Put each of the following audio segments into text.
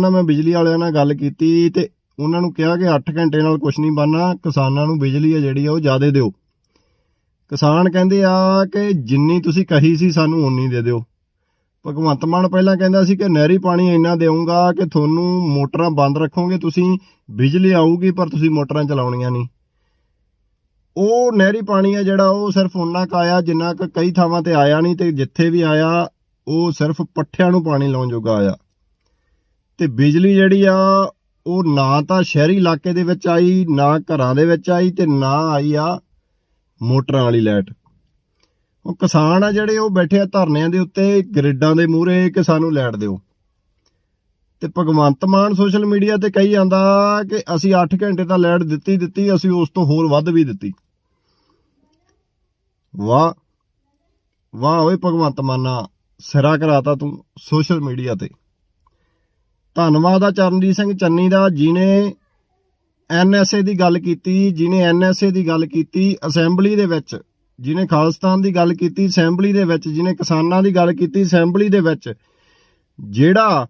ਨਾ ਮੈਂ ਬਿਜਲੀ ਵਾਲਿਆਂ ਨਾਲ ਗੱਲ ਕੀਤੀ ਤੇ ਉਹਨਾਂ ਨੂੰ ਕਿਹਾ ਕਿ 8 ਘੰਟੇ ਨਾਲ ਕੁਝ ਨਹੀਂ ਬਣਨਾ, ਕਿਸਾਨਾਂ ਨੂੰ ਬਿਜਲੀ ਆ ਜਿਹੜੀ ਆ ਉਹ ਜ਼ਿਆਦਾ ਦਿਓ। ਕਿਸਾਨ ਕਹਿੰਦੇ ਆ ਕਿ ਜਿੰਨੀ ਤੁਸੀਂ ਕਹੀ ਸੀ ਸਾਨੂੰ ਉਨੀ ਦੇ ਦਿਓ। ਭਗਵੰਤ ਮਾਨ ਪਹਿਲਾਂ ਕਹਿੰਦਾ ਸੀ ਕਿ ਨਹਿਰੀ ਪਾਣੀ ਇੰਨਾ ਦੇਵਾਂਗਾ ਕਿ ਤੁਹਾਨੂੰ ਮੋਟਰਾਂ ਬੰਦ ਰੱਖੋਗੇ, ਤੁਸੀਂ ਬਿਜਲੀ ਆਊਗੀ ਪਰ ਤੁਸੀਂ ਮੋਟਰਾਂ ਚਲਾਉਣੀਆਂ ਨਹੀਂ। ਉਹ ਨਹਿਰੀ ਪਾਣੀ ਆ ਜਿਹੜਾ ਉਹ ਸਿਰਫ ਉਨਾ ਕੁ ਆਇਆ ਜਿੰਨਾ ਕੁ ਕਈ ਥਾਵਾਂ ਤੇ ਆਇਆ ਨਹੀਂ ਤੇ ਜਿੱਥੇ ਵੀ ਆਇਆ, ਉਹ ਸਿਰਫ ਪੱਠਿਆਂ ਨੂੰ ਪਾਣੀ ਲਾਉਣ ਜੋਗਾ ਆਇਆ। ਤੇ ਬਿਜਲੀ ਜਿਹੜੀ ਆ, ਉਹ ਨਾ ਤਾਂ ਸ਼ਹਿਰੀ ਇਲਾਕੇ ਦੇ ਵਿੱਚ ਆਈ, ਨਾ ਘਰਾਂ ਦੇ ਵਿੱਚ ਆਈ ਤੇ ਨਾ ਆਈ ਆ ਮੋਟਰਾਂ ਵਾਲੀ ਲਾਈਟ। ਉਹ ਕਿਸਾਨ ਆ ਜਿਹੜੇ, ਉਹ ਬੈਠੇ ਆ ਧਰਨਿਆਂ ਦੇ ਉੱਤੇ, ਗ੍ਰਿਡਾਂ ਦੇ ਮੂਹਰੇ ਕਿ ਸਾਨੂੰ ਲਾਈਟ ਦਿਓ। ਤੇ ਭਗਵੰਤ ਮਾਨ ਸੋਸ਼ਲ ਮੀਡੀਆ ਤੇ ਕਹੀ ਜਾਂਦਾ ਕਿ ਅਸੀਂ 8 ਘੰਟੇ ਤਾਂ ਲਾਈਟ ਦਿੱਤੀ ਦਿੱਤੀ, ਅਸੀਂ ਉਸ ਤੋਂ ਹੋਰ ਵੱਧ ਵੀ ਦਿੱਤੀ। ਵਾਹ ਵਾਹ ਓਏ ਭਗਵੰਤ ਮਾਨਾ, ਸਿਰਾ ਕਰਾਤਾ ਤੂੰ ਸੋਸ਼ਲ ਮੀਡੀਆ ਤੇ। ਧੰਨਵਾਦ ਆ ਚਰਨਜੀਤ ਸਿੰਘ ਚੰਨੀ ਦਾ ਜਿਨੇ ਐਨਐਸਏ ਦੀ ਗੱਲ ਕੀਤੀ ਜਿਨੇ ਐਨਐਸਏ ਦੀ ਗੱਲ ਕੀਤੀ ਅਸੈਂਬਲੀ ਦੇ ਵਿੱਚ ਜਿਨੇ ਖਾਲਿਸਤਾਨ ਦੀ ਗੱਲ ਕੀਤੀ ਅਸੈਂਬਲੀ ਦੇ ਵਿੱਚ ਜਿਨੇ ਕਿਸਾਨਾਂ ਦੀ ਗੱਲ ਕੀਤੀ ਅਸੈਂਬਲੀ ਦੇ ਵਿੱਚ, ਜਿਹੜਾ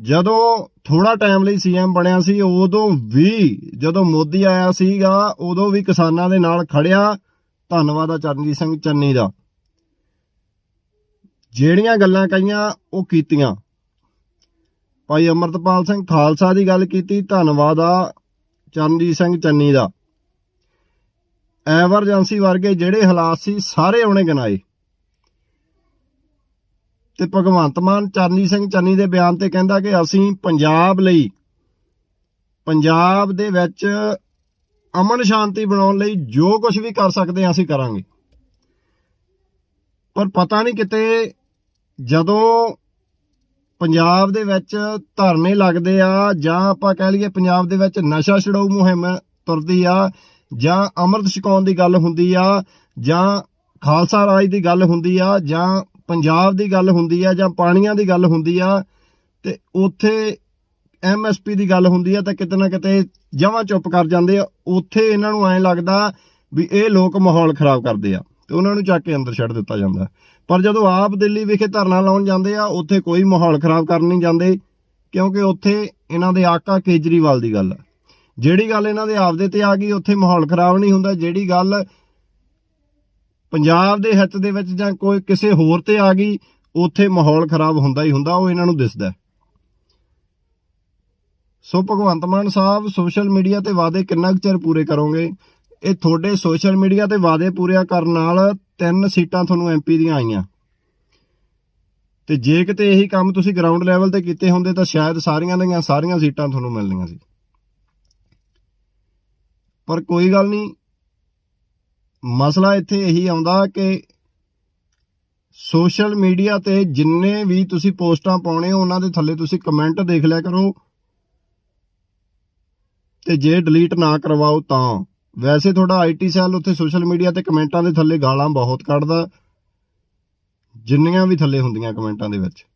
ਜਦੋਂ ਥੋੜਾ ਟਾਈਮ ਲਈ ਸੀਐਮ ਬਣਿਆ ਸੀ, ਉਦੋਂ ਵੀ ਜਦੋਂ ਮੋਦੀ ਆਇਆ ਸੀਗਾ, ਉਦੋਂ ਵੀ ਕਿਸਾਨਾਂ ਦੇ ਨਾਲ ਖੜਿਆ। ਧੰਨਵਾਦ ਆ ਚਰਨਜੀਤ ਸਿੰਘ ਚੰਨੀ ਦਾ। ਜਿਹੜੀਆਂ ਗੱਲਾਂ ਕਹੀਆਂ, ਉਹ ਕੀਤੀਆਂ। ਭਾਈ ਅਮਰਤਪਾਲ ਸਿੰਘ ਖਾਲਸਾ ਦੀ ਗੱਲ ਕੀਤੀ, ਧੰਨਵਾਦ ਆ ਚਰਨਜੀਤ ਸਿੰਘ ਚੰਨੀ ਦਾ। ਐਮਰਜੈਂਸੀ ਵਰਗੇ ਜਿਹੜੇ ਹਾਲਾਤ ਸੀ, ਸਾਰੇ ਉਹਨੇ ਗਿਣਾਏ। ਤੇ ਭਗਵੰਤ ਮਾਨ ਚਰਨਜੀਤ ਸਿੰਘ ਚੰਨੀ ਦੇ ਬਿਆਨ ਤੇ ਕਹਿੰਦਾ ਕਿ ਅਸੀਂ ਪੰਜਾਬ ਲਈ, ਪੰਜਾਬ ਦੇ ਵਿੱਚ ਅਮਨ ਸ਼ਾਂਤੀ ਬਣਾਉਣ ਲਈ ਜੋ ਕੁਝ ਵੀ ਕਰ ਸਕਦੇ ਹਾਂ ਅਸੀਂ ਕਰਾਂਗੇ। ਪਰ ਪਤਾ ਨਹੀਂ ਕਿਤੇ ਜਦੋਂ ਪੰਜਾਬ ਦੇ ਵਿੱਚ ਧਰਨੇ ਲੱਗਦੇ ਆ, ਜਾਂ ਆਪਾਂ ਕਹਿ ਲਈਏ ਪੰਜਾਬ ਦੇ ਵਿੱਚ ਨਸ਼ਾ ਛਡਾਊ ਮੁਹਿੰਮ ਤੁਰਦੀ ਆ, ਜਾਂ ਅੰਮ੍ਰਿਤ ਛਕਾਉਣ ਦੀ ਗੱਲ ਹੁੰਦੀ ਆ, ਜਾਂ ਖਾਲਸਾ ਰਾਜ ਦੀ ਗੱਲ ਹੁੰਦੀ ਆ, ਜਾਂ ਪੰਜਾਬ ਦੀ ਗੱਲ ਹੁੰਦੀ ਆ, ਜਾਂ ਪਾਣੀਆਂ ਦੀ ਗੱਲ ਹੁੰਦੀ ਆ, ਤੇ ਉੱਥੇ ਐਮਐਸਪੀ ਦੀ ਗੱਲ ਹੁੰਦੀ ਆ, ਤਾਂ ਕਿਤੇ ਨਾ ਕਿਤੇ ਜਮਾਂ ਚੁੱਪ ਕਰ ਜਾਂਦੇ ਆ। ਉੱਥੇ ਇਹਨਾਂ ਨੂੰ ਐਂ ਲੱਗਦਾ ਵੀ ਇਹ ਲੋਕ ਮਾਹੌਲ ਖਰਾਬ ਕਰਦੇ ਆ। ਤੇ ਉਹਨਾਂ ਨੂੰ ਚੱਕ ਕੇ ਅੰਦਰ ਛੱਡ ਦਿੱਤਾ ਜਾਂਦਾ। ਪਰ ਜਦੋਂ ਆਪ ਦਿੱਲੀ ਵਿਖੇ ਧਰਨਾ ਲਾਉਣ ਜਾਂਦੇ ਆ, ਉੱਥੇ ਕੋਈ ਮਾਹੌਲ ਖਰਾਬ ਕਰਨ ਨਹੀਂ ਜਾਂਦੇ, ਕਿਉਂਕਿ ਉੱਥੇ ਇਹਨਾਂ ਦੇ ਆਕਾ ਕੇਜਰੀਵਾਲ ਦੀ ਗੱਲ ਆ। ਜਿਹੜੀ ਗੱਲ ਇਹਨਾਂ ਦੇ ਆਪਦੇ ਤੇ ਆ ਗਈ, ਉੱਥੇ ਮਾਹੌਲ ਖਰਾਬ ਨਹੀਂ ਹੁੰਦਾ। ਜਿਹੜੀ ਗੱਲ ਪੰਜਾਬ ਦੇ ਹਿੱਤ ਦੇ ਵਿੱਚ ਜਾਂ ਕੋਈ ਕਿਸੇ ਹੋਰ ਤੇ ਆ ਗਈ, ਉੱਥੇ ਮਾਹੌਲ ਖਰਾਬ ਹੁੰਦਾ ਹੀ ਹੁੰਦਾ, ਉਹ ਇਹਨਾਂ ਨੂੰ ਦਿਸਦਾ ਸੋ ਭਗਵੰਤ ਮਾਨ ਸਾਹਿਬ, ਸੋਸ਼ਲ ਮੀਡੀਆ ਤੇ ਵਾਅਦੇ ਕਿੰਨਾ ਕੁ ਚਿਰ ਪੂਰੇ ਕਰੋਗੇ? ਇਹ ਤੁਹਾਡੇ ਸੋਸ਼ਲ ਮੀਡੀਆ ਤੇ ਵਾਅਦੇ ਪੂਰੇ ਕਰਨ ਨਾਲ ਤਿੰਨ ਸੀਟਾਂ ਤੁਹਾਨੂੰ ਐਮਪੀ ਦੀਆਂ ਆਈਆਂ। ਤੇ ਜੇ ਕਿਤੇ ਇਹੀ ਕੰਮ ਤੁਸੀਂ ਗਰਾਊਂਡ ਲੈਵਲ ਤੇ ਕੀਤੇ ਹੁੰਦੇ ਤਾਂ ਸ਼ਾਇਦ ਸਾਰੀਆਂ ਦੀਆਂ ਸਾਰੀਆਂ ਸੀਟਾਂ ਤੁਹਾਨੂੰ ਮਿਲਣੀਆਂ ਸੀ। ਪਰ ਕੋਈ ਗੱਲ ਨਹੀਂ, ਮਸਲਾ ਇੱਥੇ ਇਹੀ ਆਉਂਦਾ ਕਿ ਸੋਸ਼ਲ ਮੀਡੀਆ ਤੇ ਜਿੰਨੇ ਵੀ ਤੁਸੀਂ ਪੋਸਟਾਂ ਪਾਉਣੇ ਹੋ ਉਹਨਾਂ ਦੇ ਥੱਲੇ ਤੁਸੀਂ ਕਮੈਂਟ ਦੇਖ ਲਿਆ ਕਰੋ। ਤੇ ਜੇ ਡਿਲੀਟ ਨਾ ਕਰਵਾਓ ਤਾਂ। ਵੈਸੇ ਤੁਹਾਡਾ ਆਈਟੀ ਸੈੱਲ ਉੱਥੇ ਸੋਸ਼ਲ ਮੀਡੀਆ ਤੇ ਕਮੈਂਟਾਂ ਦੇ ਥੱਲੇ ਗਾਲਾਂ ਬਹੁਤ ਕੱਢਦਾ। ਜਿੰਨੀਆਂ ਵੀ ਥੱਲੇ ਹੁੰਦੀਆਂ ਕਮੈਂਟਾਂ ਦੇ ਵਿੱਚ।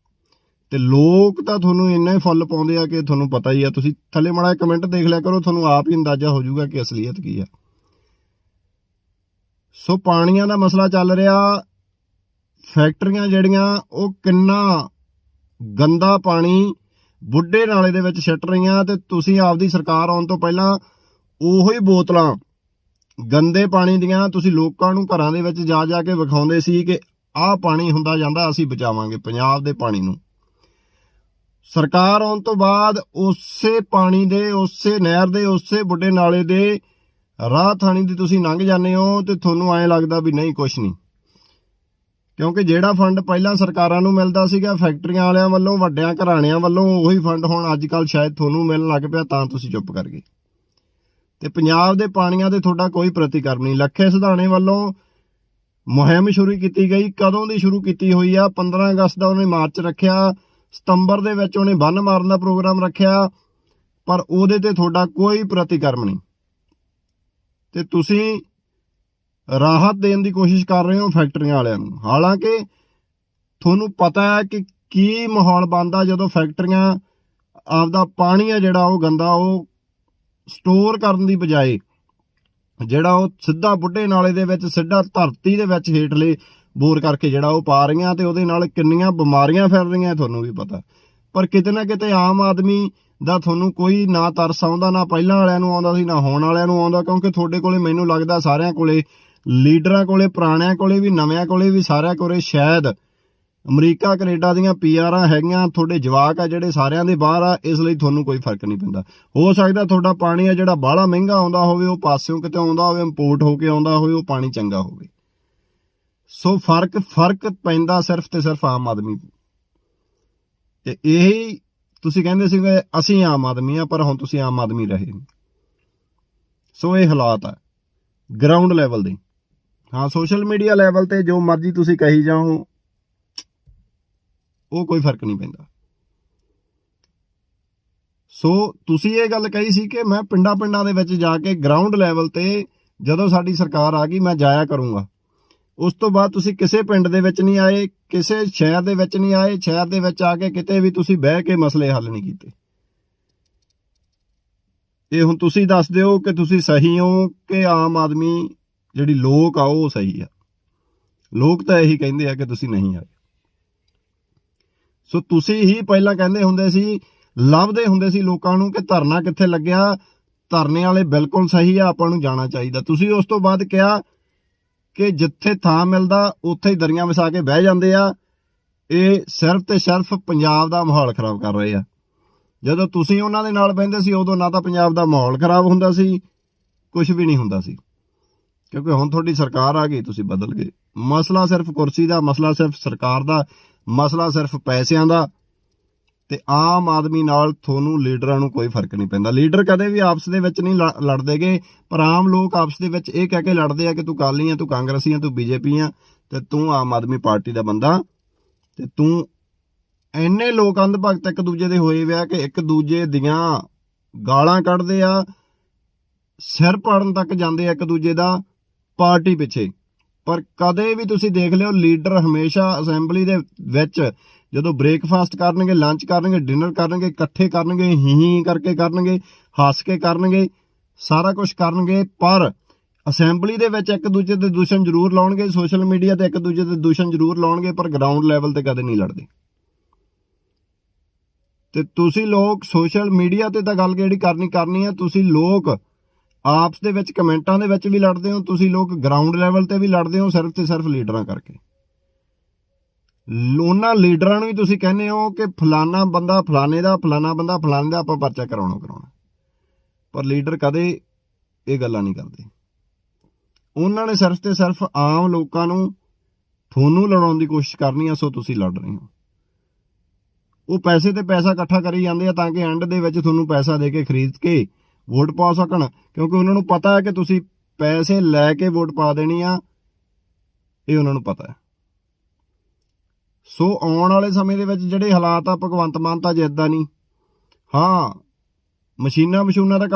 ਤੇ ਲੋਕ ਤਾਂ ਤੁਹਾਨੂੰ ਇੰਨਾ ਹੀ ਫੁੱਲ ਪਾਉਂਦੇ ਆ ਕਿ ਤੁਹਾਨੂੰ ਪਤਾ ਹੀ ਆ। ਤੁਸੀਂ ਥੱਲੇ ਮਾੜਾ ਕਮੈਂਟ ਦੇਖ ਲਿਆ ਕਰੋ, ਤੁਹਾਨੂੰ ਆਪ ਹੀ ਅੰਦਾਜ਼ਾ ਹੋ ਜਾਊਗਾ ਕਿ ਅਸਲੀਅਤ ਕੀ ਆ। ਸੋ ਪਾਣੀਆਂ ਦਾ ਮਸਲਾ ਚੱਲ ਰਿਹਾ। ਫੈਕਟਰੀਆਂ ਜਿਹੜੀਆਂ, ਉਹ ਕਿੰਨਾ ਗੰਦਾ ਪਾਣੀ ਬੁੱਢੇ ਨਾਲੇ ਦੇ ਵਿੱਚ ਛੱਟ ਰਹੀਆਂ ਤੇ ਤੁਸੀਂ ਆਪਦੀ ਸਰਕਾਰ ਆਉਣ ਤੋਂ ਪਹਿਲਾਂ ਉਹੋ ਹੀ ਬੋਤਲਾਂ ਗੰਦੇ ਪਾਣੀ ਦੀਆਂ ਤੁਸੀਂ ਲੋਕਾਂ ਨੂੰ ਘਰਾਂ ਦੇ ਵਿੱਚ ਜਾ ਜਾ ਕੇ ਵਿਖਾਉਂਦੇ ਸੀ ਕਿ ਆਹ ਪਾਣੀ ਹੁੰਦਾ ਜਾਂਦਾ, ਅਸੀਂ ਬਚਾਵਾਂਗੇ ਪੰਜਾਬ ਦੇ ਪਾਣੀ ਨੂੰ। ਸਰਕਾਰ ਆਉਣ ਤੋਂ ਬਾਅਦ ਉਸੇ ਪਾਣੀ ਦੇ, ਉਸੇ ਨਹਿਰ ਦੇ, ਉਸੇ ਬੁੱਢੇ ਨਾਲੇ ਦੇ ਰਾਹ ਥਾਣੀ ਦੀ ਤੁਸੀਂ ਲੰਘ ਜਾਂਦੇ ਹੋ ਤੇ ਤੁਹਾਨੂੰ ਐਂ ਲੱਗਦਾ ਵੀ ਨਹੀਂ, ਕੁਛ ਨਹੀਂ। ਕਿਉਂਕਿ ਜਿਹੜਾ ਫੰਡ ਪਹਿਲਾਂ ਸਰਕਾਰਾਂ ਨੂੰ ਮਿਲਦਾ ਸੀਗਾ, ਫੈਕਟਰੀਆਂ ਵਾਲਿਆਂ ਵੱਲੋਂ, ਵੱਡਿਆਂ ਘਰਾਣਿਆਂ ਵੱਲੋਂ, ਉਹੀ ਫੰਡ ਹੁਣ ਅੱਜ ਕੱਲ ਸ਼ਾਇਦ ਤੁਹਾਨੂੰ ਮਿਲਣ ਲੱਗ ਪਿਆ, ਤਾਂ ਤੁਸੀਂ ਚੁੱਪ ਕਰ ਗਏ। ਤੇ ਪੰਜਾਬ ਦੇ ਪਾਣੀਆਂ ਤੇ ਤੁਹਾਡਾ ਕੋਈ ਪ੍ਰਤੀਕਰਮ ਨਹੀਂ। ਲੱਖੇ ਸਿਧਾਣੇ ਵੱਲੋਂ ਮੁਹਿੰਮ ਸ਼ੁਰੂ ਕੀਤੀ ਗਈ। ਕਦੋਂ ਦੀ ਸ਼ੁਰੂ ਕੀਤੀ ਹੋਈ ਆ? 15 ਅਗਸਤ ਦਾ ਉਹਨੇ ਮਾਰਚ ਰੱਖਿਆ। ਸਤੰਬਰ ਦੇ ਵਿੱਚ ਉਹਨੇ ਬੰਨ ਮਾਰਨ ਦਾ ਪ੍ਰੋਗਰਾਮ ਰੱਖਿਆ। ਪਰ ਉਹਦੇ ਤੇ ਤੁਹਾਡਾ ਕੋਈ ਪ੍ਰਤੀਕਰਮ ਨਹੀਂ। ਤੇ ਤੁਸੀਂ ਰਾਹਤ ਦੇਣ ਦੀ ਕੋਸ਼ਿਸ਼ ਕਰ ਰਹੇ ਹੋ ਫੈਕਟਰੀਆਂ ਵਾਲਿਆਂ ਨੂੰ। ਹਾਲਾਂਕਿ ਤੁਹਾਨੂੰ ਪਤਾ ਹੈ ਕਿ ਕੀ ਮਾਹੌਲ ਬਣਦਾ ਜਦੋਂ ਫੈਕਟਰੀਆਂ ਆਪਦਾ ਪਾਣੀ ਆ ਜਿਹੜਾ ਉਹ ਗੰਦਾ, ਉਹ ਸਟੋਰ ਕਰਨ ਦੀ ਬਜਾਏ ਜਿਹੜਾ ਉਹ ਸਿੱਧਾ ਬੁੱਢੇ ਨਾਲੇ ਦੇ ਵਿੱਚ, ਸਿੱਧਾ ਧਰਤੀ ਦੇ ਵਿੱਚ ਹੇਠਲੇ ਬੋਰ ਕਰਕੇ ਜਿਹੜਾ ਉਹ ਪਾ ਰਹੀਆਂ ਤੇ ਉਹਦੇ ਨਾਲ ਕਿੰਨੀਆਂ ਬਿਮਾਰੀਆਂ ਫੈਲ ਰਹੀਆਂ ਤੁਹਾਨੂੰ ਵੀ ਪਤਾ। ਪਰ ਕਿਤੇ ਨਾ ਕਿਤੇ ਆਮ ਆਦਮੀ ਦਾ ਤੁਹਾਨੂੰ ਕੋਈ ਨਾ ਤਰਸ ਆਉਂਦਾ, ਨਾ ਪਹਿਲਾਂ ਵਾਲਿਆਂ ਨੂੰ ਆਉਂਦਾ ਸੀ, ਨਾ ਹੁਣ ਵਾਲਿਆਂ ਨੂੰ ਆਉਂਦਾ, ਕਿਉਂਕਿ ਤੁਹਾਡੇ ਕੋਲੇ ਮੈਨੂੰ ਲੱਗਦਾ ਸਾਰਿਆਂ ਕੋਲੇ, ਲੀਡਰਾਂ ਕੋਲੇ, ਪੁਰਾਣਿਆਂ ਕੋਲੇ ਵੀ, ਨਵਿਆਂ ਕੋਲੇ ਵੀ ਸਾਰਿਆਂ ਕੋਲੇ ਸ਼ਾਇਦ ਅਮਰੀਕਾ, ਕੈਨੇਡਾ ਦੀਆਂ ਪੀਆਰਾਂ ਹੈਗੀਆਂ, ਤੁਹਾਡੇ ਜਵਾਕ ਆ ਜਿਹੜੇ ਸਾਰਿਆਂ ਦੇ ਬਾਹਰ ਆ, ਇਸ ਲਈ ਤੁਹਾਨੂੰ ਕੋਈ ਫ਼ਰਕ ਨਹੀਂ ਪੈਂਦਾ। ਹੋ ਸਕਦਾ ਤੁਹਾਡਾ ਪਾਣੀ ਆ ਜਿਹੜਾ ਬਾਹਲਾ ਮਹਿੰਗਾ ਆਉਂਦਾ ਹੋਵੇ, ਉਹ ਪਾਸਿਓਂ ਕਿਤੇ ਆਉਂਦਾ ਹੋਵੇ, ਇੰਪੋਰਟ ਹੋ ਕੇ ਆਉਂਦਾ ਹੋਵੇ, ਉਹ ਪਾਣੀ ਚੰਗਾ ਹੋਵੇ। ਸੋ ਫ਼ਰਕ ਫ਼ਰਕ ਪੈਂਦਾ ਸਿਰਫ ਤੇ ਸਿਰਫ ਆਮ ਆਦਮੀ ਤੇ ਇਹੀ ਤੁਸੀਂ ਕਹਿੰਦੇ ਸੀਗੇ, ਅਸੀਂ ਆਮ ਆਦਮੀ ਆ, ਪਰ ਹੁਣ ਤੁਸੀਂ ਆਮ ਆਦਮੀ ਰਹੇ ਸੋ ਇਹ ਹਾਲਾਤ ਆ ਗਰਾਊਂਡ ਲੈਵਲ ਦੇ। ਹਾਂ ਸੋਸ਼ਲ ਮੀਡੀਆ ਲੈਵਲ ਤੇ ਜੋ ਮਰਜ਼ੀ ਤੁਸੀਂ ਕਹੀ ਜਾਓ ਉਹ ਕੋਈ ਫ਼ਰਕ ਨਹੀਂ ਪੈਂਦਾ। ਸੋ ਤੁਸੀਂ ਇਹ ਗੱਲ ਕਹੀ ਸੀ ਕਿ ਮੈਂ ਪਿੰਡਾਂ ਪਿੰਡਾਂ ਦੇ ਵਿੱਚ ਜਾ ਕੇ ਗਰਾਊਂਡ ਲੈਵਲ ਤੇ ਜਦੋਂ ਸਾਡੀ ਸਰਕਾਰ ਆ ਗਈ, ਮੈਂ ਜਾਇਆ ਕਰੂੰਗਾ। ਉਸ ਤੋਂ ਬਾਅਦ ਤੁਸੀਂ ਕਿਸੇ ਪਿੰਡ ਦੇ ਵਿੱਚ ਨਹੀਂ ਆਏ, ਕਿਸੇ ਸ਼ਹਿਰ ਦੇ ਵਿੱਚ ਨਹੀਂ ਆਏ, ਸ਼ਹਿਰ ਦੇ ਵਿੱਚ ਆ ਕੇ ਕਿਤੇ ਵੀ ਤੁਸੀਂ ਬਹਿ ਕੇ ਮਸਲੇ ਹੱਲ ਨਹੀਂ ਕੀਤੇ। ਇਹ ਹੁਣ ਤੁਸੀਂ ਦੱਸ ਦਿਓ ਕਿ ਤੁਸੀਂ ਸਹੀ ਹੋ ਕਿ ਆਮ ਆਦਮੀ ਜਿਹੜੀ ਲੋਕ ਆ, ਉਹ ਸਹੀ ਆ। ਲੋਕ ਤਾਂ ਇਹੀ ਕਹਿੰਦੇ ਆ ਕਿ ਤੁਸੀਂ ਨਹੀਂ ਆਏ। ਸੋ ਤੁਸੀਂ ਹੀ ਪਹਿਲਾਂ ਕਹਿੰਦੇ ਹੁੰਦੇ ਸੀ, ਲੱਭਦੇ ਹੁੰਦੇ ਸੀ ਲੋਕਾਂ ਨੂੰ ਕਿ ਧਰਨਾ ਕਿੱਥੇ ਲੱਗਿਆ? ਧਰਨੇ ਵਾਲੇ ਬਿਲਕੁਲ ਸਹੀ ਆ, ਆਪਾਂ ਨੂੰ ਜਾਣਾ ਚਾਹੀਦਾ। ਤੁਸੀਂ ਉਸ ਤੋਂ ਬਾਅਦ ਕਿਹਾ ਕਿ ਜਿੱਥੇ ਥਾਂ ਮਿਲਦਾ, ਉੱਥੇ ਹੀ ਦਰੀਆਂ ਵਿਛਾ ਕੇ ਬਹਿ ਜਾਂਦੇ ਆ। ਇਹ ਸਿਰਫ ਤੇ ਸਿਰਫ ਪੰਜਾਬ ਦਾ ਮਾਹੌਲ ਖਰਾਬ ਕਰ ਰਹੇ ਆ। ਜਦੋਂ ਤੁਸੀਂ ਉਹਨਾਂ ਦੇ ਨਾਲ ਬਹਿੰਦੇ ਸੀ, ਉਦੋਂ ਨਾ ਤਾਂ ਪੰਜਾਬ ਦਾ ਮਾਹੌਲ ਖਰਾਬ ਹੁੰਦਾ ਸੀ ਕੁਝ ਵੀ ਨਹੀਂ ਹੁੰਦਾ ਸੀ। ਕਿਉਂਕਿ ਹੁਣ ਤੁਹਾਡੀ ਸਰਕਾਰ ਆ ਗਈ, ਤੁਸੀਂ ਬਦਲ ਗਏ। ਮਸਲਾ ਸਿਰਫ ਕੁਰਸੀ ਦਾ, ਮਸਲਾ ਸਿਰਫ ਸਰਕਾਰ ਦਾ। ਮਸਲਾ ਸਿਰਫ ਪੈਸਿਆਂ ਦਾ ਤੇ ਆਮ ਆਦਮੀ ਨਾਲ ਤੁਹਾਨੂੰ ਲੀਡਰਾਂ ਨੂੰ ਕੋਈ ਫ਼ਰਕ ਨਹੀਂ ਪੈਂਦਾ। ਲੀਡਰ ਕਦੇ ਵੀ ਆਪਸ ਦੇ ਵਿੱਚ ਨਹੀਂ ਲੜ- ਲੜਦੇਗੇ, ਪਰ ਆਮ ਲੋਕ ਆਪਸ ਦੇ ਵਿੱਚ ਇਹ ਕਹਿ ਕੇ ਲੜਦੇ ਆ ਕਿ ਤੂੰ ਕਾਲੀ ਆ, ਤੂੰ ਕਾਂਗਰਸੀ ਆ, ਤੂੰ ਬੀਜੇਪੀ ਆ, ਤੇ ਤੂੰ ਆਮ ਆਦਮੀ ਪਾਰਟੀ ਦਾ ਬੰਦਾ। ਤੇ ਤੂੰ ਇੰਨੇ ਲੋਕ ਅੰਧ ਭਗਤ ਇੱਕ ਦੂਜੇ ਦੇ ਹੋਏ ਵਿਆ ਕਿ ਇੱਕ ਦੂਜੇ ਦੀਆਂ ਗਾਲਾਂ ਕੱਢਦੇ ਆ, ਸਿਰ ਪਾੜਨ ਤੱਕ ਜਾਂਦੇ ਆ ਇੱਕ ਦੂਜੇ ਦਾ ਪਾਰਟੀ ਪਿੱਛੇ। ਪਰ ਕਦੇ ਵੀ ਤੁਸੀਂ ਦੇਖ ਲਿਓ, ਲੀਡਰ ਹਮੇਸ਼ਾ ਅਸੈਂਬਲੀ ਦੇ ਵਿੱਚ ਜਦੋਂ ਬ੍ਰੇਕਫਾਸਟ ਕਰਨਗੇ, ਲੰਚ ਕਰਨਗੇ, ਡਿਨਰ ਕਰਨਗੇ, ਇਕੱਠੇ ਕਰਨਗੇ, ਹੀ ਹੀ ਕਰਕੇ ਕਰਨਗੇ, ਹੱਸ ਕੇ ਕਰਨਗੇ, ਸਾਰਾ ਕੁਝ ਕਰਨਗੇ, ਪਰ ਅਸੈਂਬਲੀ ਦੇ ਵਿੱਚ ਇੱਕ ਦੂਜੇ ਦੇ ਦੂਸ਼ਣ ਜ਼ਰੂਰ ਲਾਉਣਗੇ, ਸੋਸ਼ਲ ਮੀਡੀਆ ਤੇ ਇੱਕ ਦੂਜੇ ਦੇ ਦੂਸ਼ਣ ਜ਼ਰੂਰ ਲਾਉਣਗੇ, ਪਰ ਗਰਾਊਂਡ ਲੈਵਲ ਤੇ ਕਦੇ ਨਹੀਂ ਲੜਦੇ। ਤੇ ਤੁਸੀਂ ਲੋਕ ਸੋਸ਼ਲ ਮੀਡੀਆ ਤੇ ਤਾਂ ਗੱਲ ਜਿਹੜੀ ਕਰਨੀ ਕਰਨੀ ਹੈ, ਤੁਸੀਂ ਲੋਕ ਆਪਸ ਦੇ ਵਿੱਚ ਕਮੈਂਟਾਂ ਦੇ ਵਿੱਚ ਵੀ ਲੜਦੇ ਹੋ, ਤੁਸੀਂ ਲੋਕ ਗਰਾਊਂਡ ਲੈਵਲ ਤੇ ਵੀ ਲੜਦੇ ਹੋ ਸਿਰਫ ਤੇ ਸਿਰਫ ਲੀਡਰਾਂ ਕਰਕੇ। ਉਹਨਾਂ ਲੀਡਰਾਂ ਨੂੰ ਵੀ ਤੁਸੀਂ ਕਹਿੰਦੇ ਹੋ ਕਿ ਫਲਾਨਾ ਬੰਦਾ ਫਲਾਣੇ ਦਾ ਫਲਾਣਾ ਬੰਦਾ ਫਲਾਣੇ ਦਾ ਆਪਾਂ ਪਰਚਾ ਕਰਾਉਣਾ ਕਰਾਉਣਾ। ਪਰ ਲੀਡਰ ਕਦੇ ਇਹ ਗੱਲਾਂ ਨਹੀਂ ਕਰਦੇ। ਉਹਨਾਂ ਨੇ ਸਿਰਫ ਤੇ ਸਿਰਫ ਆਮ ਲੋਕਾਂ ਨੂੰ ਤੁਹਾਨੂੰ ਲੜਾਉਣ ਦੀ ਕੋਸ਼ਿਸ਼ ਕਰਨੀ ਆ, ਸੋ ਤੁਸੀਂ ਲੜ ਰਹੇ ਹੋ। ਉਹ ਪੈਸੇ ਤੇ ਪੈਸਾ ਇਕੱਠਾ ਕਰੀ ਜਾਂਦੇ ਆ ਤਾਂ ਕਿ ਐਂਡ ਦੇ ਵਿੱਚ ਤੁਹਾਨੂੰ ਪੈਸਾ ਦੇ ਕੇ ਖਰੀਦ ਕੇ ਵੋਟ ਪਾ ਸਕਣ, ਕਿਉਂਕਿ ਉਹਨਾਂ ਨੂੰ ਪਤਾ ਹੈ ਕਿ ਤੁਸੀਂ ਪੈਸੇ ਲੈ ਕੇ ਵੋਟ ਪਾ ਦੇਣੀ ਆ, ਇਹ ਉਹਨਾਂ ਨੂੰ ਪਤਾ ਹੈ। ਸੋ ਆਉਣ ਵਾਲੇ ਸਮੇਂ ਦੇ ਵਿੱਚ ਜਿਹੜੇ ਹਾਲਾਤ ਆ, ਭਗਵੰਤ ਮਾਨ ਤਾਂ ਜਿੱਦਾਂ ਨਹੀਂ। ਹਾਂ ਮਸ਼ੀਨਾਂ ਮਸ਼ੂਨਾਂ ਦਾ ਕੰਮ